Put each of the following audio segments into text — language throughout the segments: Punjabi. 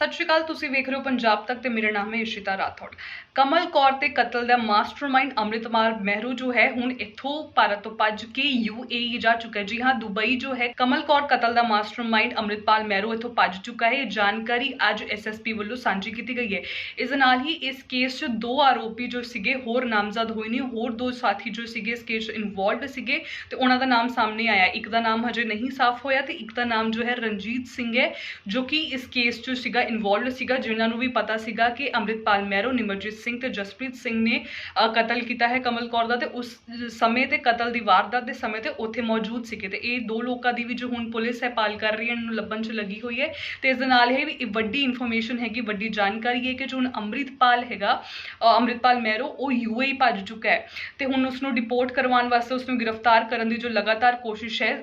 ਸਤਿ ਸ਼੍ਰੀ ਅਕਾਲ, ਤੁਸੀਂ ਵੇਖ ਰਹੇ ਹੋ ਪੰਜਾਬ ਤੱਕ ਤੇ ਮੇਰਾ ਨਾਮ ਹੈ ਇਸ਼ਿਤਾ ਰਾਠੌੜ। ਕਮਲ ਕੌਰ ਤੇ ਕਤਲ ਦਾ ਮਾਸਟਰਮਾਈਂਡ ਅੰਮ੍ਰਿਤਮਾਰ ਮਹਿਰੂ ਜੋ ਹੈ, ਹੁਣ ਇੱਥੋਂ ਭਾਰਤ ਤੋਂ ਭੱਜ ਕੇ ਯੂਏਈ ਜਾ ਚੁੱਕਾ ਜੀ ਹਾਂ, ਦੁਬਈ ਜੋ ਹੈ, ਕਮਲ ਕੌਰ ਕਤਲ ਦਾ ਮਾਸਟਰਮਾਈਂਡ ਅੰਮ੍ਰਿਤਪਾਲ ਮਹਿਰੂ ਇੱਥੋਂ ਭੱਜ ਚੁੱਕਾ ਹੈ। ਇਹ ਜਾਣਕਾਰੀ ਅੱਜ ਐਸਐਸਪੀ ਵੱਲੋਂ ਸਾਂਝੀ ਕੀਤੀ ਗਈ ਹੈ। ਇਸ ਨਾਲ ਹੀ ਇਸ ਕੇਸ 'ਚ ਦੋ ਆਰੋਪੀ ਜੋ ਸੀਗੇ, ਹੋਰ ਨਾਮਜ਼ਦ ਹੋਏ ਨੇ, ਹੋਰ ਦੋ ਸਾਥੀ ਜੋ ਸੀਗੇ, ਇਸ ਕੇਸ 'ਚ ਇਨਵੋਲਵਡ ਸੀਗੇ ਤੇ ਉਹਨਾਂ ਦਾ ਨਾਮ ਸਾਹਮਣੇ ਆਇਆ ਇੱਕ ਦਾ ਨਾਮ ਹਜੇ ਨਹੀਂ ਸਾਫ਼ ਹੋਇਆ ਤੇ ਇੱਕ ਦਾ ਨਾਮ ਜੋ ਹੈ ਰਣਜੀਤ ਸਿੰਘ ਹੈ, ਜੋ ਕਿ ਇਸ ਕੇਸ 'ਚ ਸੀਗਾ ਇਨਵੋਲਵਡ ਸੀਗਾ, ਜਿਨ੍ਹਾਂ ਨੂੰ ਵੀ ਪਤਾ ਸੀਗਾ ਕਿ ਅੰਮ੍ਰਿਤਪਾਲ ਮਹਿਰੋ, ਨਿਮਰਜੀਤ ਸਿੰਘ ਤੇ ਜਸਪ੍ਰੀਤ ਸਿੰਘ ਨੇ ਕਤਲ ਕੀਤਾ ਹੈ ਕਮਲ ਕੌਰ ਦਾ ਤੇ ਉਸ ਸਮੇਂ ਤੇ ਕਤਲ ਦੀ ਵਾਰਦਾਤ ਦੇ ਸਮੇਂ ਤੇ ਉੱਥੇ ਮੌਜੂਦ ਸੀਗੇ ਤੇ ਇਹ ਦੋ ਲੋਕਾਂ ਦੀ ਵੀ ਜੋ ਹੁਣ ਪੁਲਿਸ ਹੈ ਪਾਲ ਕਰ ਰਹੀ ਹੈ, ਇਹਨਾਂ ਲੱਭਣ 'ਚ ਲੱਗੀ ਹੋਈ ਹੈ ਤੇ ਇਸ ਦੇ ਨਾਲ ਇਹ ਵੀ ਵੱਡੀ ਇਨਫੋਰਮੇਸ਼ਨ ਹੈਗੀ, ਵੱਡੀ ਜਾਣਕਾਰੀ ਹੈ ਕਿ ਜੋ ਹੁਣ ਅੰਮ੍ਰਿਤਪਾਲ ਹੈਗਾ ਅੰਮ੍ਰਿਤਪਾਲ ਮਹਿਰੋ, ਉਹ ਯੂਏਈ ਭੱਜ ਚੁੱਕਾ ਹੈ ਤੇ ਹੁਣ ਉਸ ਨੂੰ ਡਿਪੋਰਟ ਕਰਵਾਉਣ ਵਾਸਤੇ ਉਸ ਨੂੰ ਗ੍ਰਿਫਤਾਰ ਕਰਨ ਦੀ ਜੋ ਲਗਾਤਾਰ ਕੋਸ਼ਿਸ਼ ਹੈ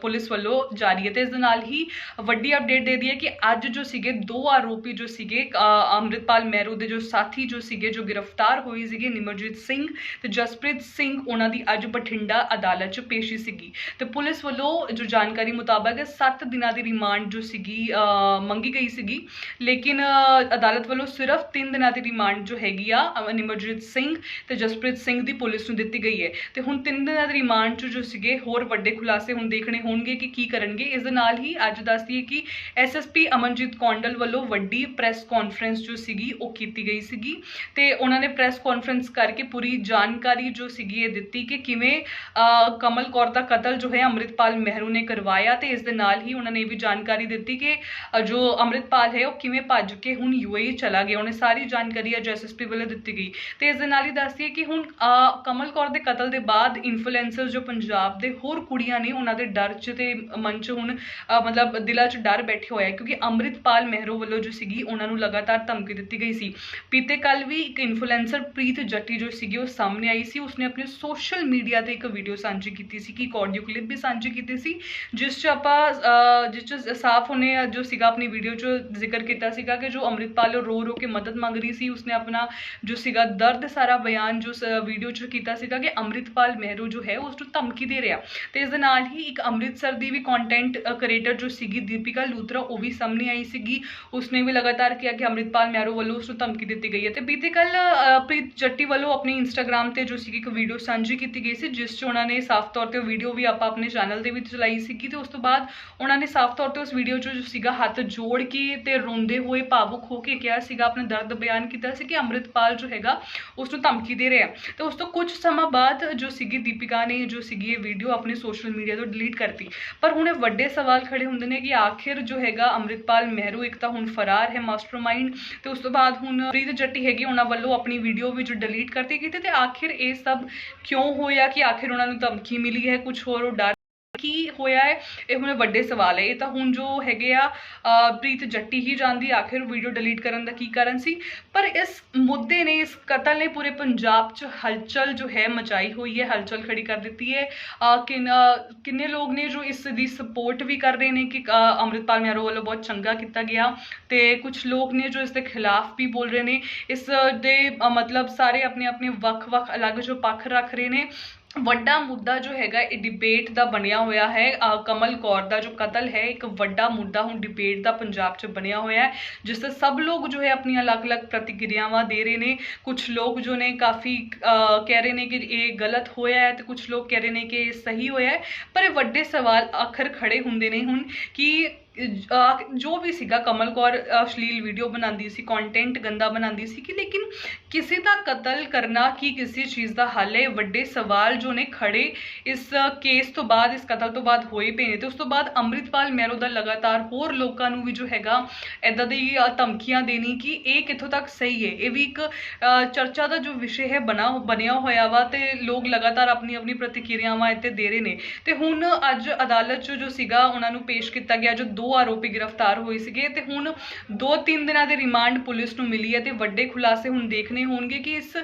ਪੁਲਿਸ ਵੱਲੋਂ ਜਾਰੀ ਹੈ ਤੇ ਇਸ ਦੇ ਨਾਲ ਹੀ ਵੱਡੀ ਅਪਡੇਟ ਦੇ ਦਈਏ ਕਿ ਅੱਜ ਜੋ ਸੀਗੇ ਦੋ ਆਰੋਪੀ ਜੋ ਸੀਗੇ ਅ, ਅੰਮ੍ਰਿਤਪਾਲ ਮਹਿਰੂ ਦੇ ਜੋ ਸਾਥੀ ਜੋ ਸੀਗੇ ਜੋ ਗ੍ਰਿਫਤਾਰ ਹੋਏ ਸੀਗੇ ਨਿਮਰਜੀਤ ਸਿੰਘ ਤੇ ਜਸਪ੍ਰੀਤ ਸਿੰਘ ਉਹਨਾਂ ਦੀ ਅੱਜ ਬਠਿੰਡਾ ਅਦਾਲਤ 'ਚ ਪੇਸ਼ੀ ਸੀਗੀ। ਤੇ ਪੁਲਿਸ ਵੱਲੋਂ ਜੋ ਜਾਣਕਾਰੀ ਮੁਤਾਬਕ 7 ਦਿਨਾਂ ਦੀ ਰਿਮਾਂਡ ਜੋ ਸੀਗੀ ਮੰਗੀ ਗਈ ਸੀਗੀ। ਲੇਕਿਨ ਅਦਾਲਤ ਵੱਲੋਂ ਸਿਰਫ 3 ਦਿਨਾਂ ਦੀ ਰਿਮਾਂਡ ਜੋ ਹੈਗੀ ਆ ਨਿਮਰਜੀਤ ਸਿੰਘ ਤੇ ਜਸਪ੍ਰੀਤ ਸਿੰਘ ਦੀ ਪੁਲਿਸ ਨੂੰ ਦਿੱਤੀ ਗਈ ਹੈ। ਤੇ ਹੁਣ 3 ਦਿਨਾਂ ਦੀ ਰਿਮਾਂਡ 'ਚ ਜੋ ਸੀਗੇ ਹੋਰ ਵੱਡੇ ਖੁਲਾਸੇ ਹੁਣ ਦੇਖਣੇ ਹੋਣਗੇ ਕਿ ਕੀ ਕਰਨਗੇ। ਇਸ ਦੇ ਨਾਲ ਹੀ ਅੱਜ ਦੱਸਦੀ ਹੈ ਕਿ ਐਸਐਸਪੀ ਅਮਨਜੀਤ ਕੌਂਡਲ ਵੱਲੋਂ ਵੱਡੀ ਪ੍ਰੈਸ ਕਾਨਫਰੰਸ ਜੋ ਸੀਗੀ, ਉਹ ਕੀਤੀ ਗਈ ਸੀਗੀ ਤੇ ਉਹਨਾਂ ਨੇ ਪ੍ਰੈਸ ਕਾਨਫਰੰਸ ਕਰਕੇ ਪੂਰੀ ਜਾਣਕਾਰੀ ਜੋ ਸੀਗੀ ਇਹ ਦਿੱਤੀ ਕਿ ਕਿਵੇਂ ਕਮਲ ਕੌਰ ਦਾ ਕਤਲ ਜੋ ਹੈ ਅੰਮ੍ਰਿਤਪਾਲ ਮਹਿਰੂ ਨੇ ਕਰਵਾਇਆ ਤੇ ਇਸ ਦੇ ਨਾਲ ਹੀ ਉਹਨਾਂ ਨੇ ਇਹ ਵੀ ਜਾਣਕਾਰੀ ਦਿੱਤੀ ਕਿ ਜੋ ਅੰਮ੍ਰਿਤਪਾਲ ਹੈ ਉਹ ਕਿਵੇਂ ਭੱਜ ਕੇ ਹੁਣ ਯੂਏਈ ਚਲਾ ਗਿਆ। ਉਹਨੇ ਸਾਰੀ ਜਾਣਕਾਰੀ ਅੱਜ ਐਸਐਸਪੀ ਵੱਲੋਂ ਦਿੱਤੀ ਗਈ। ਤੇ ਇਸ ਦੇ ਨਾਲ ਹੀ ਦੱਸਦੀ ਹੈ ਕਿ ਹੁਣ ਕਮਲ ਕੌਰ ਦੇ ਕਤਲ ਦੇ ਬਾਅਦ ਇਨਫਲੂਐਂਸਰ ਜੋ ਪੰਜਾਬ ਦੇ ਹੋਰ ਕੁੜੀਆਂ ਨੇ ਉਹਨਾਂ ਦੇ ਡਰ 'ਚ ਤੇ ਮਨ 'ਚ ਹੁਣ ਮਤਲਬ ਦਿਲਾਂ 'ਚ ਡਰ ਬੈਠੇ ਹੋਇਆ ਕਿਉਂਕਿ ਅੰਮ੍ਰਿਤਪਾਲ ਮਹਿਰੂ ਵੱਲੋਂ ਜੋ ਸੀਗੀ ਉਹਨਾਂ ਨੂੰ ਲਗਾਤਾਰ ਧਮਕੀ ਦਿੱਤੀ ਗਈ ਸੀ। ਬੀਤੇ ਕੱਲ ਵੀ ਇੱਕ ਇਨਫਲੂਐਂਸਰ ਪ੍ਰੀਤ ਜੱਟੀ ਜੋ ਸੀਗੀ ਉਹ ਸਾਹਮਣੇ ਆਈ ਸੀ। ਉਸਨੇ ਆਪਣੇ ਸੋਸ਼ਲ ਮੀਡੀਆ ਤੇ ਇੱਕ ਵੀਡੀਓ ਸਾਂਝੀ ਕੀਤੀ ਸੀ ਕਿ ਇੱਕ ਆਡੀਓ ਕਲਿੱਪ ਵੀ ਸਾਂਝੀ ਕੀਤੀ ਸੀ ਜਿਸ 'ਚ ਆਪਾਂ ਅ, ਜਿਸ 'ਚ ਸਾਫ਼ ਉਹਨੇ ਜੋ ਸੀਗਾ ਆਪਣੀ ਵੀਡੀਓ 'ਚ ਜ਼ਿਕਰ ਕੀਤਾ ਸੀਗਾ ਕਿ ਜੋ ਅੰਮ੍ਰਿਤਪਾਲ ਰੋ ਰੋ ਕੇ ਮਦਦ ਮੰਗ ਰਹੀ ਸੀ। ਉਸਨੇ ਆਪਣਾ ਜੋ ਸੀਗਾ ਦਰਦ ਸਾਰਾ ਬਿਆਨ ਜੋ ਵੀਡੀਓ 'ਚ ਕੀਤਾ ਸੀਗਾ ਕਿ ਅੰਮ੍ਰਿਤਪਾਲ ਮਹਿਰੂ ਜੋ ਹੈ ਉਸ ਨੂੰ ਧਮਕੀ ਦੇ ਰਿਹਾ। ਤੇ ਇਸ ਦੇ ਨਾਲ ਹੀ ਇੱਕ ਅੰਮ੍ਰਿਤਸਰ ਦੀ ਵੀ ਕੰਟੈਂਟ ਕ੍ਰੀਏਟਰ ਜੋ ਸੀਗੀ ਦੀਪਿਕਾ ਲੂਥਰਾ ਉਹ ਵੀ ਸਾਹਮਣੇ ਆਈ ਸੀਗੀ। ਉਸਨੇ ਵੀ ਲਗਾਤਾਰ ਕਿਹਾ ਕਿ ਅੰਮ੍ਰਿਤਪਾਲ ਮਹਿਰੂ ਵੱਲੋਂ ਉਸ ਨੂੰ ਧਮਕੀ ਦਿੱਤੀ ਗਈ ਹੈ। ਤੇ ਬੀਤੇ ਕੱਲ ਪ੍ਰੀਤ ਜੱਟੀ ਵੱਲੋਂ ਆਪਣੀ ਇੰਸਟਾਗ੍ਰam ਤੇ ਜੋ ਸੀਗੀ ਇੱਕ ਵੀਡੀਓ ਸਾਂਝੀ ਕੀਤੀ ਗਈ ਸੀ, ਜਿਸ 'ਚ ਉਹਨਾਂ ਨੇ ਸਾਫ਼ ਤੌਰ ਤੇ ਉਹ ਵੀਡੀਓ ਵੀ ਆਪਾਂ ਆਪਣੇ ਚੈਨਲ ਦੇ ਵਿੱਚ ਚਲਾਈ ਸੀਗੀ ਤੇ ਉਸ ਤੋਂ ਬਾਅਦ ਉਹਨਾਂ ਨੇ ਸਾਫ਼ ਤੌਰ ਤੇ ਉਸ ਵੀਡੀਓ 'ਚ ਜੋ ਸੀਗਾ ਹੱਥ ਜੋੜ ਕੇ ਤੇ ਰੋਂਦੇ ਹੋਏ ਭਾਵੁਕ ਹੋ ਕੇ ਕਿਹਾ ਸੀਗਾ, ਆਪਣਾ ਦਰਦ ਬਿਆਨ ਕੀਤਾ ਸੀ ਕਿ ਅੰਮ੍ਰਿਤਪਾਲ ਜੋ ਹੈਗਾ ਉਸ ਨੂੰ ਧਮਕੀ ਦੇ ਰਿਹਾ ਤੇ ਉਸ ਤੋਂ ਕੁਝ ਸਮਾਂ ਬਾਅਦ ਜੋ ਸੀਗੀ ਦੀਪਿਕਾ ਨੇ ਜੋ ਸੀਗੀ ਇਹ ਵੀਡੀਓ ਆਪਣੇ ਸੋਸ਼ਲ ਮੀਡੀਆ ਤੋਂ ਡਿਲੀਟ ਕਰਤੀ। ਪਰ ਹੁਣ ਇਹ ਵੱਡੇ ਸਵਾਲ ਖੜੇ ਹੁੰਦੇ ਨੇ ਕਿ ਆਖਿਰ ਜੋ ਹੈਗਾ ਅੰਮ੍ਰਿਤਪਾਲ ਮਹਿਰੂ ਇੱਕ ਤਾਂ ਹੁਣ ਫਰਾਰ ਹੈ ਮਾਸਟਰਮਾਈਂਡ ਤੇ ਉਸ ਤੋਂ ਬਾਅਦ ਹੁਣ ਰੀਤ ਜੱਟੀ ਹੈਗੀ ਉਹਨਾਂ ਵੱਲੋਂ ਆਪਣੀ ਵੀਡੀਓ ਵਿੱਚ ਡਿਲੀਟ ਕਰਤੀ ਗਈ ਤੇ ਤੇ ਆਖਿਰ ਇਹ ਸਭ ਕਿਉਂ ਹੋਇਆ ਕਿ ਆਖਿਰ ਉਹਨਾਂ ਨੂੰ ਧਮਕੀ ਮਿਲੀ ਹੈ ਕੁਝ ਹੋਰ ਉਹ ਡਰ ਕੀ ਹੋਇਆ ਹੈ ਇਹ ਹੁਣ ਵੱਡੇ ਸਵਾਲ ਹੈ। ਇਹ ਤਾਂ ਹੁਣ ਜੋ ਹੈਗੇ ਆ ਪ੍ਰੀਤ ਜੱਟੀ ਹੀ ਜਾਣਦੀ ਆਖਿਰ ਵੀਡੀਓ ਡਿਲੀਟ ਕਰਨ ਦਾ ਕੀ ਕਾਰਨ ਸੀ? ਪਰ ਇਸ ਮੁੱਦੇ ਨੇ ਇਸ ਕਤਲ ਨੇ ਪੂਰੇ ਪੰਜਾਬ 'ਚ ਹਲਚਲ ਜੋ ਹੈ ਮਚਾਈ ਹੋਈ ਹੈ ਹਲਚਲ ਖੜੀ ਕਰ ਦਿੱਤੀ ਹੈ। ਕਿੰਨੇ ਲੋਕ ਨੇ ਜੋ ਇਸ ਦੀ ਸਪੋਰਟ ਵੀ ਕਰ ਰਹੇ ਨੇ ਕਿ ਅ, ਅੰਮ੍ਰਿਤਪਾਲ ਮਹਿਰੋ ਵੱਲੋਂ ਬਹੁਤ ਚੰਗਾ ਕੀਤਾ ਗਿਆ ਤੇ ਕੁਝ ਲੋਕ ਨੇ ਜੋ ਇਸ ਦੇ ਖਿਲਾਫ ਵੀ ਬੋਲ ਰਹੇ ਨੇ। ਇਸ ਦੇ ਮਤਲਬ ਸਾਰੇ ਆਪਣੇ ਆਪਣੇ ਵੱਖ-ਵੱਖ ਅਲੱਗ ਜੋ ਪੱਖ ਰੱਖ ਰਹੇ ਨੇ। ਵੱਡਾ ਮੁੱਦਾ ਜੋ ਹੈਗਾ, ਇਹ ਡਿਬੇਟ ਦਾ ਬਣਿਆ ਹੋਇਆ ਹੈ। ਕਮਲ ਕੌਰ ਦਾ ਜੋ ਕਤਲ ਹੈ, ਇੱਕ ਵੱਡਾ ਮੁੱਦਾ ਹੁਣ ਡਿਬੇਟ ਦਾ ਪੰਜਾਬ 'ਚ ਬਣਿਆ ਹੋਇਆ ਹੈ, ਜਿਸ ਤੇ ਸਭ ਲੋਕ ਜੋ ਹੈ ਆਪਣੀਆਂ ਅਲੱਗ-ਅਲੱਗ ਪ੍ਰਤੀਕਿਰਿਆਵਾਂ ਦੇ ਰਹੇ ਨੇ। ਕੁਝ ਲੋਕ ਜੋ ਨੇ ਕਾਫੀ ਕਹਿ ਰਹੇ ਨੇ ਕਿ ਇਹ ਗਲਤ ਹੋਇਆ ਹੈ ਤੇ ਕੁਝ ਲੋਕ ਕਹਿ ਰਹੇ ਨੇ ਕਿ ਇਹ ਸਹੀ ਹੋਇਆ ਹੈ। ਪਰ ਇਹ ਵੱਡੇ ਸਵਾਲ ਆਖਰ ਖੜੇ ਹੁੰਦੇ ਨੇ ਹੁਣ ਕਿ ਜੋ ਵੀ ਸੀਗਾ ਕਮਲ ਕੌਰ ਅਸ਼ਲੀਲ ਵੀਡੀਓ ਬਣਾਉਂਦੀ ਸੀ ਕੰਟੈਂਟ ਗੰਦਾ ਬਣਾਉਂਦੀ ਸੀ ਕਿ ਲੇਕਿਨ ਕਿਸੇ ਦਾ ਕਤਲ ਕਰਨਾ ਕੀ ਕਿਸੇ ਚੀਜ਼ ਦਾ ਹੱਲ ਹੈ? ਵੱਡੇ ਸਵਾਲ ਜੋ ਨੇ ਖੜੇ ਇਸ ਕੇਸ ਤੋਂ ਬਾਅਦ, ਇਸ ਕਤਲ ਤੋਂ ਬਾਅਦ ਹੋਏ ਪਏ ਨੇ ਤੇ ਉਸ ਤੋਂ ਬਾਅਦ ਅੰਮ੍ਰਿਤਪਾਲ ਮਹਿਰੋ ਦਾ ਲਗਾਤਾਰ ਹੋਰ ਲੋਕਾਂ ਨੂੰ ਵੀ ਜੋ ਹੈਗਾ ਐਦਾਂ ਦੀ ਧਮਕੀਆਂ ਦੇਣੀ ਕਿ ਇਹ ਕਿੱਥੋਂ ਤੱਕ ਸਹੀ ਹੈ? ਇਹ ਵੀ ਇੱਕ ਚਰਚਾ ਦਾ ਜੋ ਵਿਸ਼ੇ ਹੈ ਬਣਾ, ਬਣਿਆ ਹੋਇਆ ਵਾ ਤੇ ਲੋਕ ਲਗਾਤਾਰ ਆਪਣੀ ਆਪਣੀ ਪ੍ਰਤੀਕਿਰਿਆਵਾਂ ਇੱਥੇ ਦੇ ਰਹੇ ਨੇ। ਤੇ ਹੁਣ ਅੱਜ ਅਦਾਲਤ 'ਚ ਜੋ ਸੀਗਾ, ਉਹਨਾਂ ਨੂੰ ਪੇਸ਼ ਕੀਤਾ ਗਿਆ, ਜੋ ਦੋ ਆਰੋਪੀ ਗ੍ਰਿਫਤਾਰ ਹੋਏ ਸੀਗੇ ਤੇ ਹੁਣ 2-3 ਦਿਨਾਂ ਦੇ ਰਿਮਾਂਡ ਪੁਲਿਸ ਨੂੰ ਮਿਲੀ ਹੈ ਤੇ ਵੱਡੇ ਖੁਲਾਸੇ ਹੁਣ ਦੇਖਣੇ ਹੋਣਗੇ ਕਿ ਇਸ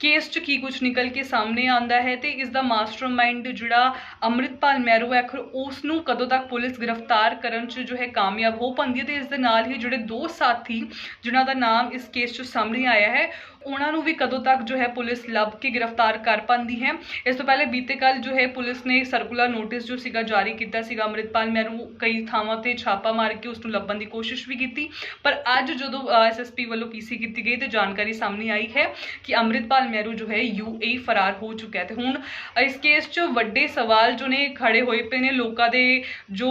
ਕੇਸ 'ਚ ਕੀ ਕੁਝ ਨਿਕਲ ਕੇ ਸਾਹਮਣੇ ਆਉਂਦਾ ਹੈ ਤੇ ਇਸ ਦਾ ਮਾਸਟਰਮਾਈਂਡ ਜਿਹੜਾ ਅੰਮ੍ਰਿਤਪਾਲ ਮੈਰੂ ਹੈ ਆਖਰ ਉਸ ਨੂੰ ਕਦੋਂ ਤੱਕ ਪੁਲਿਸ ਗ੍ਰਿਫਤਾਰ ਕਰਨ 'ਚ ਜੋ ਹੈ ਕਾਮਯਾਬ ਹੋ ਪਾਉਂਦੀ ਹੈ ਤੇ ਇਸ ਦੇ ਨਾਲ ਹੀ ਜਿਹੜੇ ਦੋ ਸਾਥੀ ਜਿਨ੍ਹਾਂ ਦਾ ਨਾਮ ਇਸ ਕੇਸ 'ਚ ਸਾਹਮਣੇ ਆਇਆ ਹੈ, ਉਹਨਾਂ ਨੂੰ ਵੀ ਕਦੋਂ ਤੱਕ ਜੋ ਹੈ ਪੁਲਿਸ ਲੱਭ ਕੇ ਗ੍ਰਿਫਤਾਰ ਕਰ ਪਾਉਂਦੀ ਹੈ। ਇਸ ਤੋਂ ਪਹਿਲੇ ਬੀਤੇ ਕੱਲ ਜੋ ਹੈ ਪੁਲਿਸ ਨੇ ਸਰਕੂਲਰ ਨੋਟਿਸ ਜੋ ਸੀਗਾ ਜਾਰੀ ਕੀਤਾ ਸੀਗਾ ਅੰਮ੍ਰਿਤਪਾਲ ਮਹਿਰੂ ਕਈ ਥਾਵਾਂ ਤੇ ਛਾਪਾ ਮਾਰ ਕੇ ਉਸ ਨੂੰ ਲੱਭਣ ਦੀ ਕੋਸ਼ਿਸ਼ ਵੀ ਕੀਤੀ। ਪਰ ਅੱਜ ਜਦੋਂ ਐਸਐਸਪੀ ਵੱਲੋਂ ਪੀਸੀ ਕੀਤੀ ਗਈ ਤੇ ਜਾਣਕਾਰੀ ਸਾਹਮਣੇ ਆਈ ਹੈ ਕਿ ਅੰਮ੍ਰਿਤਪਾਲ ਮਹਿਰੂ ਜੋ ਹੈ ਯੂਏਈ ਫਰਾਰ ਹੋ ਚੁੱਕਾ ਹੈ। ਤੇ ਹੁਣ ਇਸ ਕੇਸ 'ਚ ਵੱਡੇ ਸਵਾਲ ਜੋ ਨੇ ਖੜੇ ਹੋਏ ਪਏ ਨੇ ਲੋਕਾਂ ਦੇ ਜੋ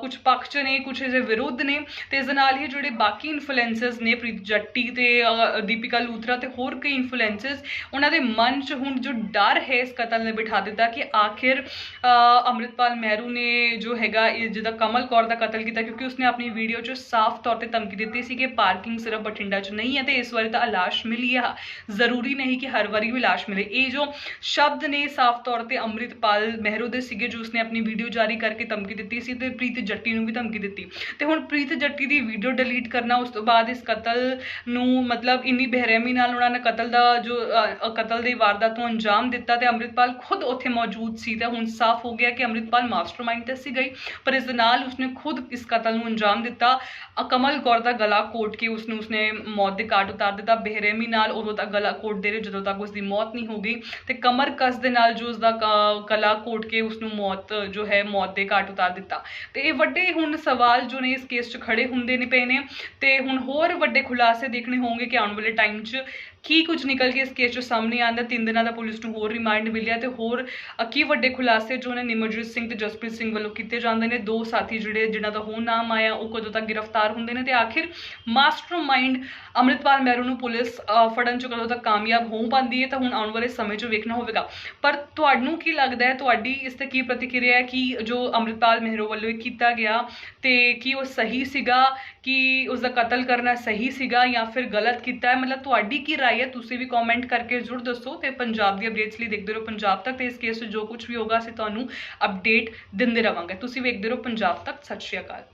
ਕੁਝ ਪੱਖ 'ਚ ਨੇ ਕੁਝ ਇਹਦੇ ਵਿਰੁੱਧ ਨੇ। ਤੇ ਇਸ ਦੇ ਨਾਲ ਹੀ ਜਿਹੜੇ ਬਾਕੀ ਇਨਫਲੂਐਂਸਰਸ ਨੇ ਪ੍ਰੀਤ ਜੱਟੀ ਤੇ ਦੀਪਿਕਾ ਲੂਥਰਾ ਤੇ ਹੋਰ ਕਈ ਇਨਫਲੂਐਂਸਰਸ ਉਹਨਾਂ ਦੇ ਮਨ 'ਚ ਹੁਣ ਜੋ ਡਰ ਹੈ ਇਸ ਕਤਲ ਨੇ ਬਿਠਾ ਦਿੱਤਾ ਕਿ ਆਖਿਰ ਅ, ਅੰਮ੍ਰਿਤਪਾਲ ਮਹਿਰੂ ਨੇ ਜੋ ਹੈਗਾ ਇਹ ਜਿਹਦਾ ਕਮਲ ਕੌਰ ਦਾ ਕਤਲ ਕੀਤਾ ਕਿਉਂਕਿ ਉਸਨੇ ਆਪਣੀ ਵੀਡੀਓ 'ਚ ਸਾਫ਼ ਤੌਰ ਤੇ ਧਮਕੀ ਦਿੱਤੀ ਸੀ ਕਿ ਪਾਰਕਿੰਗ ਸਿਰਫ ਬਠਿੰਡਾ 'ਚ ਨਹੀਂ ਹੈ ਤੇ ਇਸ ਵਾਰੀ ਤਾਂ ਲਾਸ਼ ਮਿਲੀ ਆ ਜ਼ਰੂਰੀ ਨਹੀਂ ਕਿ ਹਰ ਵਾਰੀ ਵੀ ਲਾਸ਼ ਮਿਲੇ। ਇਹ ਜੋ ਸ਼ਬਦ ਨੇ ਸਾਫ਼ ਤੌਰ ਤੇ ਅੰਮ੍ਰਿਤਪਾਲ ਮਹਿਰੂ ਦੇ ਸੀਗੇ, ਜੋ ਉਸਨੇ ਆਪਣੀ ਵੀਡੀਓ ਜਾਰੀ ਕਰਕੇ ਧਮਕੀ ਦਿੱਤੀ ਸੀ ਤੇ ਪ੍ਰੀਤ ਜੱਟੀ ਨੂੰ ਵੀ ਧਮਕੀ ਦਿੱਤੀ। ਤੇ ਹੁਣ ਪ੍ਰੀਤ ਜੱਟੀ ਦੀ ਵੀਡੀਓ ਡਿਲੀਟ ਕਰਨਾ, ਉਸ ਤੋਂ ਬਾਅਦ ਇਸ ਕਤਲ ਨੂੰ ਮਤਲਬ ਇੰਨੀ ਬੇਰਹਿਮੀ ਨਾਲ ਉਹਨਾਂ ਨੇ ਕਤਲ ਦਾ ਜੋ ਕਤਲ ਦੀ ਵਾਰਦਾਤ ਨੂੰ ਅੰਜਾਮ ਦਿੱਤਾ ਤੇ ਅੰਮ੍ਰਿਤਪਾਲ ਖੁਦ ਉੱਥੇ ਮੌਜੂਦ ਸੀ ਤੇ ਹੁਣ ਸਾਫ਼ ਹੋ ਗਿਆ ਕਿ ਅੰਮ੍ਰਿਤਪਾਲ ਮਾਸਟਰਮਾਈਂਡ ਤੇ ਸੀ ਗਈ, ਪਰ ਇਸ ਦੇ ਨਾਲ ਉਸਨੇ ਖੁਦ ਇਸ ਕਤਲ ਨੂੰ ਅੰਜਾਮ ਦਿੱਤਾ। ਅ, ਕਮਲ ਕੌਰ ਦਾ ਗਲਾ ਕੋਟ ਕੇ ਉਸਨੂੰ ਉਸਨੇ ਮੌਤ ਦੇ ਘਾਟ ਉਤਾਰ ਦਿੱਤਾ। ਬੇਰਹਿਮੀ ਨਾਲ ਉਦੋਂ ਤੱਕ ਗਲਾ ਕੋਟ ਦੇ ਰਹੇ ਜਦੋਂ ਤੱਕ ਉਸਦੀ ਮੌਤ ਨਹੀਂ ਹੋ ਗਈ। ਤੇ ਕਮਰ ਕਸ ਦੇ ਨਾਲ ਜੋ ਉਸਦਾ ਕ- ਗਲਾ ਕੋਟ ਕੇ ਉਸਨੂੰ ਮੌਤ ਜੋ ਹੈ ਮੌਤ ਦੇ ਘਾਟ ਉਤਾਰ ਦਿੱਤਾ। ਤੇ ਇਹ ਵੱਡੇ ਹੁਣ ਸਵਾਲ ਜੋ ਨੇ ਇਸ ਕੇਸ 'ਚ ਖੜੇ ਹੁੰਦੇ ਨੇ ਪਏ ਨੇ। ਤੇ ਹੁਣ ਹੋਰ ਵੱਡੇ ਖੁਲਾਸੇ ਦੇਖਣੇ ਹੋਣਗੇ ਕਿ ਆਉਣ ਵਾਲੇ ਟਾਈਮ 'ਚ ਕੀ ਕੁਝ ਨਿਕਲ ਕੇ ਇਸ ਕੇਸ 'ਚ ਸਾਹਮਣੇ ਆਉਂਦਾ ਤਿੰਨ ਦਿਨਾਂ ਦਾ ਪੁਲਿਸ ਨੂੰ ਹੋਰ ਰਿਮਾਂਡ ਮਿਲਿਆ ਤੇ ਹੋਰ ਕੀ ਵੱਡੇ ਖੁਲਾਸੇ ਜੋ ਨੇ ਨਿਮਰਜੀਤ ਸਿੰਘ ਤੇ ਜਸਪ੍ਰੀਤ ਸਿੰਘ ਵੱਲੋਂ ਕੀਤੇ ਜਾਂਦੇ ਨੇ? ਦੋ ਸਾਥੀ ਜਿਹੜੇ, ਜਿਨ੍ਹਾਂ ਦਾ ਹੁਣ ਨਾਮ ਆਇਆ, ਉਹ ਕਦੋਂ ਤੱਕ ਗ੍ਰਿਫਤਾਰ ਹੁੰਦੇ ਨੇ? ਤੇ ਆਖਿਰ ਮਾਸਟਰਮਾਈਂਡ ਅੰਮ੍ਰਿਤਪਾਲ ਮਹਿਰੂ ਨੂੰ ਪੁਲਿਸ ਫੜਨ 'ਚ ਕਦੋਂ ਤੱਕ ਕਾਮਯਾਬ ਹੋ ਪਾਉਂਦੀ ਹੈ? ਤਾਂ ਹੁਣ ਆਉਣ ਵਾਲੇ ਸਮੇਂ 'ਚ ਵੇਖਣਾ ਹੋਵੇਗਾ। ਪਰ ਤੁਹਾਨੂੰ ਕੀ ਲੱਗਦਾ ਹੈ? ਤੁਹਾਡੀ ਇਸ ਤੇ ਕੀ ਪ੍ਰਤੀਕਿਰਿਆ ਹੈ ਕਿ ਜੋ ਅੰਮ੍ਰਿਤਪਾਲ ਮਹਿਰੂ ਵੱਲੋਂ ਇਹ ਕੀਤਾ ਗਿਆ ਤੇ ਕੀ ਉਹ ਸਹੀ ਸੀਗਾ? ਕਿ ਉਸ ਦਾ ਕਤਲ ਕਰਨਾ ਸਹੀ ਸੀਗਾ ਜਾਂ ਫਿਰ ਗਲਤ ਕੀਤਾ ਹੈ? ਮਤਲਬ ਤੁਹਾਡੀ ਕੀ ਰਾਏ ਹੈ, ਤੁਸੀਂ ਵੀ ਕਮੈਂਟ ਕਰਕੇ ਜ਼ਰੂਰ ਦੱਸੋ ਤੇ ਪੰਜਾਬ ਦੀ ਅਪਡੇਟਸ ਲਈ ਦੇਖਦੇ ਰਹੋ ਪੰਜਾਬ ਤੱਕ ਤੇ ਇਸ ਕੇਸ 'ਚ ਜੋ ਕੁਝ ਵੀ ਹੋਗਾ ਅਸੀਂ ਤੁਹਾਨੂੰ ਅਪਡੇਟ ਦਿੰਦੇ ਰਵਾਂਗੇ। ਤੁਸੀਂ ਵੇਖਦੇ ਰਹੋ ਪੰਜਾਬ ਤੱਕ, ਸਤਿ ਸ਼੍ਰੀ ਅਕਾਲ।